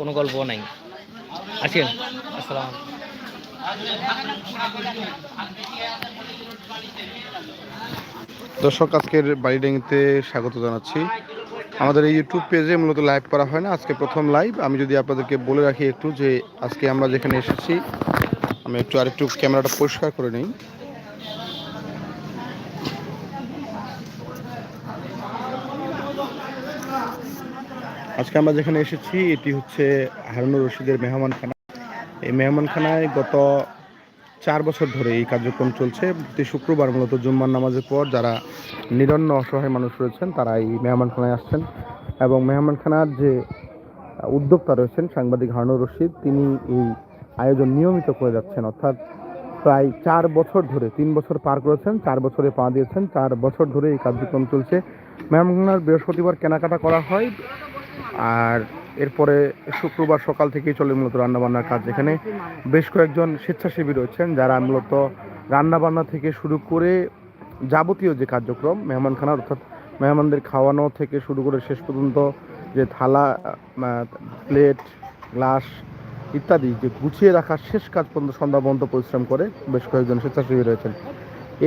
কোনো গল্প নাই। আসেন আসসালাম। দর্শক, আজকের বাড়িডাঙ্গিতে স্বাগত জানাচ্ছি। আমাদের এই ইউটিউব পেজে মূলত লাইভ করা হয় না, আজকে প্রথম লাইভ আমি যদি আপনাদেরকে বলে রাখি একটু যে, আজকে আমরা যেখানে এসেছি, আমি একটু আরেকটু ক্যামেরাটা পরিষ্কার করে নিই। আজকে আমরা যেখানে এসেছি, এটি হচ্ছে হারুনুর রশিদের মেহমানখানা। এই মেহমানখানায় গত চার বছর ধরে এই কার্যক্রম চলছে। প্রতি শুক্রবার মূলত জুম্মার নামাজের পর যারা নিরন্ন অসহায় মানুষ রয়েছেন, তারা এই মেহমানখানায় আসছেন এবং মেহমানখানার যে উদ্যোক্তা রয়েছেন সাংবাদিক হারুনুর রশিদ, তিনি এই আয়োজন নিয়মিত করে যাচ্ছেন। অর্থাৎ প্রায় চার বছর ধরে, তিন বছর পার করেছেন, চার বছরে পা দিয়েছেন, চার বছর ধরে এই কার্যক্রম চলছে। মেহমানখানার বৃহস্পতিবার কেনাকাটা করা হয়। আর এরপরে শুক্রবার সকাল থেকেই চলে মূলত রান্নাবান্নার কাজ এখানে। বেশ কয়েকজন স্বেচ্ছাসেবী রয়েছেন যারা মূলত রান্নাবান্না থেকে শুরু করে যাবতীয় যে কার্যক্রম মেহমানখানার অর্থাৎ মেহমানদের খাওয়ানো থেকে শুরু করে শেষ পর্যন্ত যে থালা প্লেট, গ্লাস ইত্যাদি যে গুছিয়ে রাখার শেষ কাজ পর্যন্ত সন্ধ্যা পর্যন্ত পরিশ্রম করে বেশ কয়েকজন স্বেচ্ছাসেবী রয়েছেন।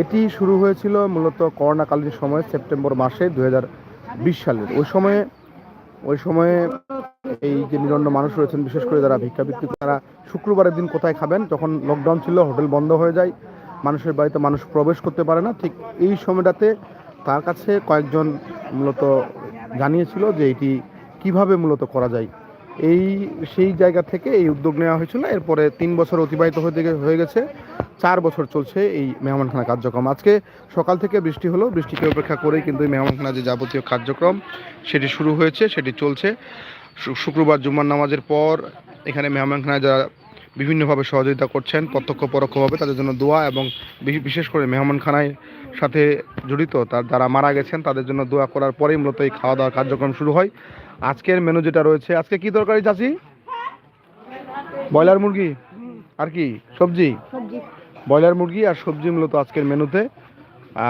এটি শুরু হয়েছিল মূলত করোনাকালীন সময়, সেপ্টেম্বর মাসে দু সালের। ওই সময়ে ওই সময়ে এই যে নিরন্ন মানুষ রয়েছেন, বিশেষ করে যারা ভিক্ষাবৃত্তি, তারা শুক্রবারের দিন কোথায় খাবেন? যখন লকডাউন ছিল, হোটেল বন্ধ হয়ে যায়, মানুষের বাড়িতে মানুষ প্রবেশ করতে পারে না। ঠিক এই সময়টাতে তার কাছে কয়েকজন মূলত জানিয়েছিল যে এটি কীভাবে মূলত করা যায়। এই, সেই জায়গা থেকে এই উদ্যোগ নেওয়া হয়েছিল। এরপরে তিন বছর অতিবাহিত হয়ে হয়ে গেছে। চার বছর চলছে এই মেহমানখানা কার্যক্রম। আজকে সকাল থেকে বৃষ্টি হলো, বৃষ্টিকে উপেক্ষা করেই কিন্তু এই মেহমানখানা যে যাবতীয় কার্যক্রম, সেটি শুরু হয়েছে, সেটি চলছে। শুক্রবার জুম্মার নামাজের পর এখানে মেহমানখানায় যারা বিভিন্নভাবে সহযোগিতা করছেন প্রত্যক্ষ পরোক্ষভাবে তাদের জন্য দোয়া এবং বিশেষ করে মেহমানখানায় সাথে জড়িত তার, যারা মারা গেছেন, তাদের জন্য দোয়া করার পরেই মূলত এই খাওয়া দাওয়ার কার্যক্রম শুরু হয়। আজকের মেনু যেটা রয়েছে, আজকে কি তরকারি চাচি? ব্রয়লার মুরগি? আর কি? সবজি। ব্রয়লার মুরগি আর সবজি মূলত আজকের মেনুতে।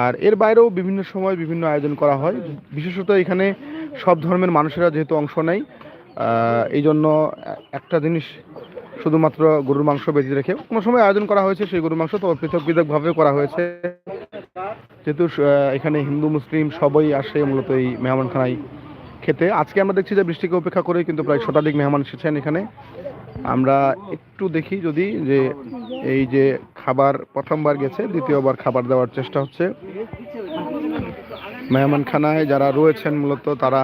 আর এর বাইরেও বিভিন্ন সময় বিভিন্ন আয়োজন করা হয়। বিশেষত এখানে সব ধর্মের মানুষেরা যেহেতু অংশ নেয় এই জন্য একটা জিনিস শুধুমাত্র গরুর মাংস বেঁচে রেখে কোনো সময় আয়োজন করা হয়েছে, সেই গরুর মাংস তো পৃথক পৃথকভাবে করা হয়েছে। যেহেতু এখানে হিন্দু, মুসলিম সবাই আসে মূলত এই মেহমানখানায় খেতে। আজকে আমরা দেখছি যে বৃষ্টিকে উপেক্ষা করে কিন্তু প্রায় শতাধিক মেহমান এসেছেন এখানে। আমরা একটু দেখি যদি যে এই যে খাবার প্রথমবার গেছে, দ্বিতীয়বার খাবার দেওয়ার চেষ্টা হচ্ছে। মেহমানখানায় যারা রয়েছেন মূলত তারা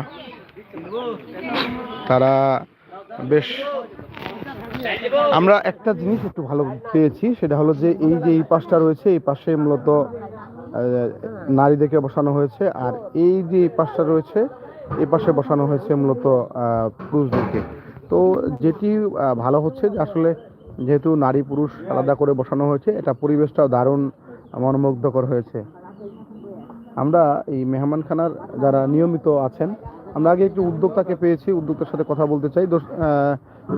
তারা বেশ আমরা একটা জিনিস একটু ভালো পেয়েছি, সেটা হলো যে এই যে এই পাশটা রয়েছে, এই পাশে মূলত নারীদেরকে বসানো হয়েছে, আর এই যে এই পাশটা রয়েছে এই পাশে বসানো হয়েছে মূলত পুরুষদেরকে। তো যেটি ভালো হচ্ছে যে আসলে যেহেতু নারী পুরুষ আলাদা করে বসানো হয়েছে এটা পরিবেশটাও দারুণ মনোমুগ্ধকর হয়েছে। আমরা এই মেহমানখানার যারা নিয়মিত আছেন আমরা আগে একটু উদ্যোক্তাকে পেয়েছি উদ্যোক্তার সাথে কথা বলতে চাই।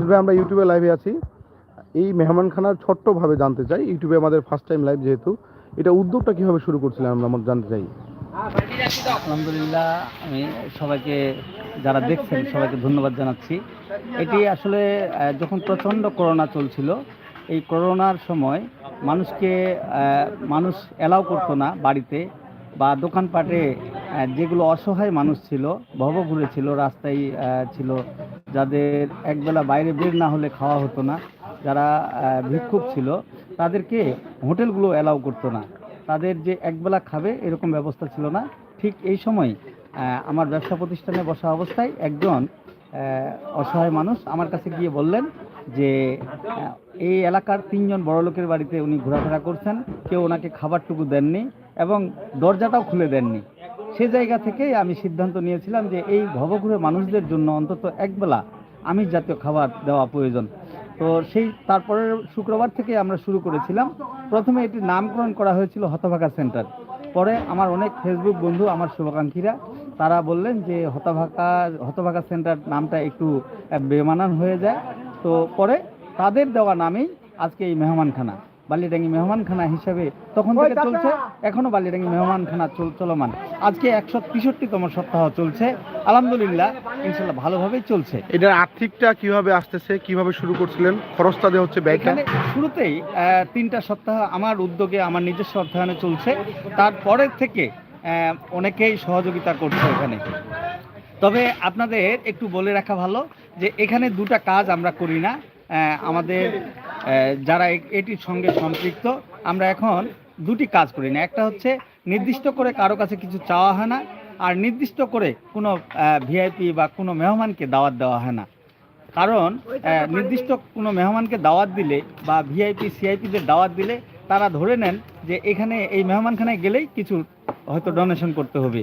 ভাই, আমরা ইউটিউবে লাইভে আছি। এই মেহমানখানার ছোট্টভাবে জানতে চাই ইউটিউবে আমাদের ফার্স্ট টাইম লাইভ যেহেতু এটা উদ্যোগটা কীভাবে শুরু করছিলেন আমরা জানতে চাই। আলহামদুলিল্লাহ, আমি সবাইকে যারা দেখছেন সবাইকে ধন্যবাদ জানাচ্ছি। এটি আসলে যখন প্রচণ্ড করোনা চলছিল, এই করোনার সময় মানুষকে মানুষ অ্যালাউ করতো না বাড়িতে বা দোকানপাটে যেগুলো অসহায় মানুষ ছিল, ভবঘুরে ছিল, রাস্তায় ছিল, যাদের একবেলা বাইরে বের না হলে খাওয়া হতো না, যারা ভিক্ষুক ছিল, তাদেরকে হোটেলগুলো অ্যালাউ করতো না। তাদের যে একবেলা খাবে এরকম ব্যবস্থা ছিল না। ঠিক এই সময় আমার ব্যবসা প্রতিষ্ঠানে বসা অবস্থায় একজন অসহায় মানুষ আমার কাছে গিয়ে বললেন যে এই এলাকার তিনজন বড় লোকের বাড়িতে উনি ঘোরাফেরা করছেন, কেউ ওনাকে খাবারটুকু দেননি এবং দরজাটাও খুলে দেননি। সে জায়গা থেকেই আমি সিদ্ধান্ত নিয়েছিলাম যে, এই ভবঘুরে মানুষদের জন্য অন্তত একবেলা আমিষ জাতীয় খাবার দেওয়া প্রয়োজন। তো সেই তারপরে শুক্রবার থেকে আমরা শুরু করেছিলাম। প্রথমে এটির নামকরণ করা হয়েছিল হতভাগা সেন্টার। পরে আমার অনেক ফেসবুক বন্ধু, আমার শুভাকাঙ্ক্ষীরা, তারা বললেন যে হতভাকা হতভাকা সেন্টার নামটা একটু বেমানান হয়ে যায়। তো পরে তাদের দেওয়া নামেই আজকে এই মেহমানখানা। বালিডাঙ্গি মেহমানখানা হিসাবে তখন থেকে চলছে এখনও বালিডাঙ্গি মেহমানখানা চল- চলমান। আজকে একশো তেষট্টিতম সপ্তাহ চলছে। আলহামদুলিল্লাহ ইনশাল্লাহ ভালোভাবেই চলছে। এটার আর্থিকটা কীভাবে আসতেছে কীভাবে শুরু করছিলেন? খরচটা দেওয়া হচ্ছে ব্যয়টা? শুরুতেই আহ, তিনটা সপ্তাহ আমার উদ্যোগে আমার নিজস্ব অর্থায়নে চলছে। তারপরের থেকে আহ, অনেকেই সহযোগিতা করছে এখানে। তবে আপনাদের একটু বলে রাখা ভালো যে এখানে দুটা কাজ আমরা করি না। আমাদের যারা এটির সঙ্গে সম্পৃক্ত, আমরা এখন দুটি কাজ করি না। একটা হচ্ছে নির্দিষ্ট করে কারও কাছে কিছু চাওয়া হয় না, আর নির্দিষ্ট করে কোনো ভিআইপি বা কোনো মেহমানকে দাওয়াত দেওয়া হয় না। কারণ নির্দিষ্ট কোনো মেহমানকে দাওয়াত দিলে বা ভিআইপি সিআইপিদের দাওয়াত দিলে তারা ধরে নেন যে এখানে, এই মেহমানখানায় গেলেই কিছু হয়তো ডোনেশন করতে হবে।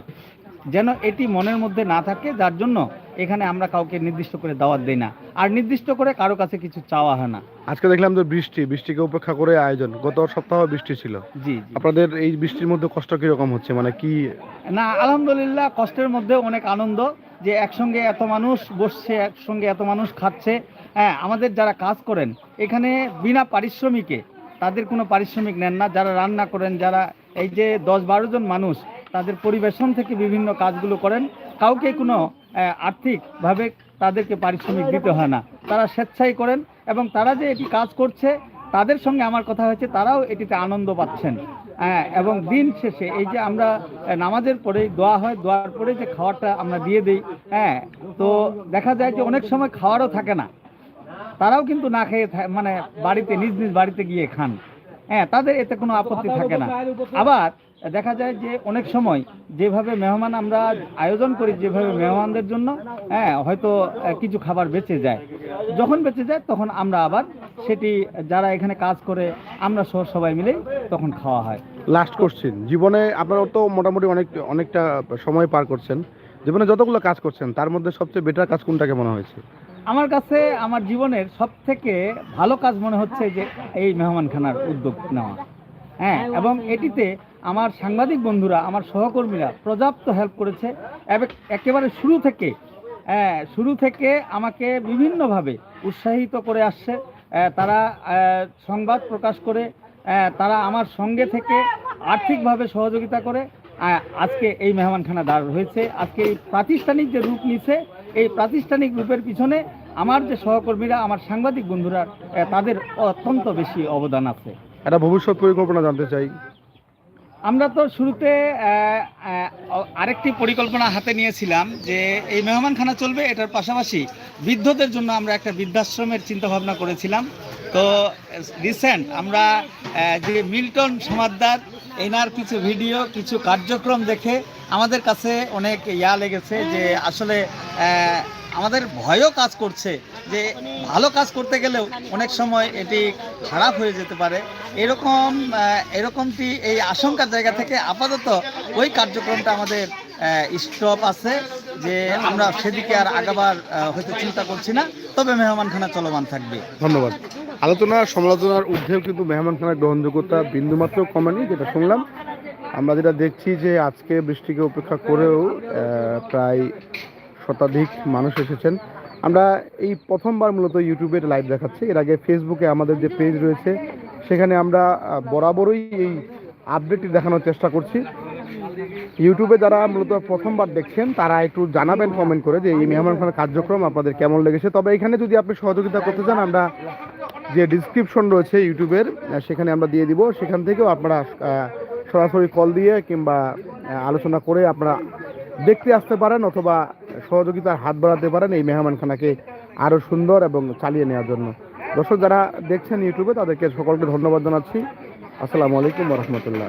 যেন এটি মনের মধ্যে না থাকে, যার জন্য এখানে আমরা কাউকে নির্দিষ্ট করে দাওয়াত দেই না। আর নির্দিষ্ট করে কারও কাছে কিছু চাওয়া হয় না। আজকে দেখলাম যে বৃষ্টি বৃষ্টিকে উপেক্ষা করে আয়োজন। গত সপ্তাহ বৃষ্টি ছিল। জি। আপনাদের এই বৃষ্টির মধ্যে কষ্ট কীরকম হচ্ছে? মানে কি না আলহামদুলিল্লাহ কষ্টের মধ্যে অনেক আনন্দ যে একসঙ্গে এত মানুষ বসছে একসঙ্গে এত মানুষ খাচ্ছে। হ্যাঁ আমাদের যারা কাজ করেন এখানে বিনা পারিশ্রমিকে তাদের কোনো পারিশ্রমিক নেন না। যারা রান্না করেন যারা এই যে দশ বারো জন মানুষ তাদের পরিবেশন থেকে বিভিন্ন কাজগুলো করেন। কাউকে কোনো আর্থিকভাবে তাদেরকে পারিশ্রমিক দিতে হয় না। তারা স্বেচ্ছাই করেন এবং তারা যে এটি কাজ করছে, তাদের সঙ্গে আমার কথা হয়েছে, তারাও এটিতে আনন্দ পাচ্ছেন। হ্যাঁ এবং দিন শেষে এই যে আমরা নামাজের পরে দোয়া হয়, দোয়ার পরে যে খাবারটা আমরা দিয়ে দিই হ্যাঁ তো দেখা যায় যে অনেক সময় খাওয়ারও থাকে না। তারাও কিন্তু না খেয়ে মানে বাড়িতে, নিজ নিজ বাড়িতে গিয়ে খান। হ্যাঁ তাদের এতে কোনো আপত্তি থাকে না। আবার দেখা যায় যে অনেক সময় যেভাবে মেহমান আমরা আয়োজন করি, যেভাবে মেহমানদের জন্য হ্যাঁ হয়তো কিছু খাবার বেঁচে যায়। যখন বেঁচে যায়, তখন আমরা আবার সেটি যারা এখানে কাজ করে, আমরা সহ সবাই মিলে তখন খাওয়া হয়। লাস্ট কোশ্চিন জীবনে আপনারা তো মোটামুটি অনেক, অনেকটা সময় পার করছেন। জীবনে যতগুলো কাজ করছেন, তার মধ্যে সবচেয়ে বেটার কাজ কোনটাকে মনে হয়েছে? আমার কাছে আমার জীবনের সব থেকে ভালো কাজ মনে হচ্ছে যে এই মেহমানখানার উদ্যোগ নেওয়া। হ্যাঁ এবং এটিতে আমার সাংবাদিক বন্ধুরা, আমার সহকর্মীরা পর্যাপ্ত হেল্প করেছে। একেবারে শুরু থেকে হ্যাঁ শুরু থেকে আমাকে বিভিন্নভাবে উৎসাহিত করে আসছে। তারা সংবাদ প্রকাশ করে তারা আমার সঙ্গে থেকে আর্থিকভাবে সহযোগিতা করে আজকে এই মেহমানখানা দাঁড় হয়েছে। আজকে এই প্রাতিষ্ঠানিক যে রূপ নিছে, এই প্রাতিষ্ঠানিক রূপের পিছনে আমার যে সহকর্মীরা আমার সাংবাদিক বন্ধুরা তাদের অত্যন্ত বেশি অবদান আছে। একটা ভবিষ্যৎ পরিকল্পনা জানতে চাই। আমরা তো শুরুতে আরেকটি পরিকল্পনা হাতে নিয়েছিলাম যে এই মেহমানখানা চলবে এটার পাশাপাশি বৃদ্ধদের জন্য আমরা একটা বৃদ্ধাশ্রমের চিন্তা ভাবনা করেছিলাম। তো রিসেন্ট আমরা যে মিল্টন সমাদ্দার এনার কিছু ভিডিও কিছু কার্যক্রম দেখে আমাদের কাছে অনেক ইয়া লেগেছে যে আসলে আমাদের ভয়ও কাজ করছে যে ভালো কাজ করতে গেলেও অনেক সময় এটি খারাপ হয়ে যেতে পারে। এরকম এরকমটি এই আশঙ্কার জায়গা থেকে আপাতত ওই কার্যক্রমটা আমাদের স্টপ আছে যে আমরা সেদিকে আর আগাবার হয়তো চিন্তা করছি না। তবে মেহমানখানা চলমান থাকবে। ধন্যবাদ। আলোচনা, সমালোচনার ঊর্ধ্বেও কিন্তু মেহমানখানার গ্রহণযোগ্যতা বিন্দুমাত্র কমেনি, যেটা শুনলাম। আমরা যেটা দেখছি যে আজকে বৃষ্টিকে উপেক্ষা করেও প্রায় শতাধিক মানুষ এসেছেন। আমরা এই প্রথমবার মূলত ইউটিউবে লাইভ দেখাচ্ছি। এর আগে ফেসবুকে আমাদের যে পেজ রয়েছে, সেখানে আমরা বরাবরই এই আপডেটটি দেখানোর চেষ্টা করছি। ইউটিউবে যারা মূলত প্রথমবার দেখছেন, তারা একটু জানাবেন কমেন্ট করে যে এই মেহমানখানার কার্যক্রম আপনাদের কেমন লেগেছে। তবে এখানে যদি আপনি সহযোগিতা করতে চান, আমরা যে ডিসক্রিপশন রয়েছে ইউটিউবের সেখানে আমরা দিয়ে দিব। সেখান থেকেও আপনারা সরাসরি কল দিয়ে কিংবা আলোচনা করে আপনারা দেখতে আসতে পারেন অথবা সহযোগিতার হাত বাড়াতে পারেন এই মেহমানখানাকে আরও সুন্দর এবং চালিয়ে নেওয়ার জন্য। দর্শক যারা দেখছেন ইউটিউবে, তাদেরকে সকলকে ধন্যবাদ জানাচ্ছি। আসসালামু আলাইকুম রহমতুল্লাহ।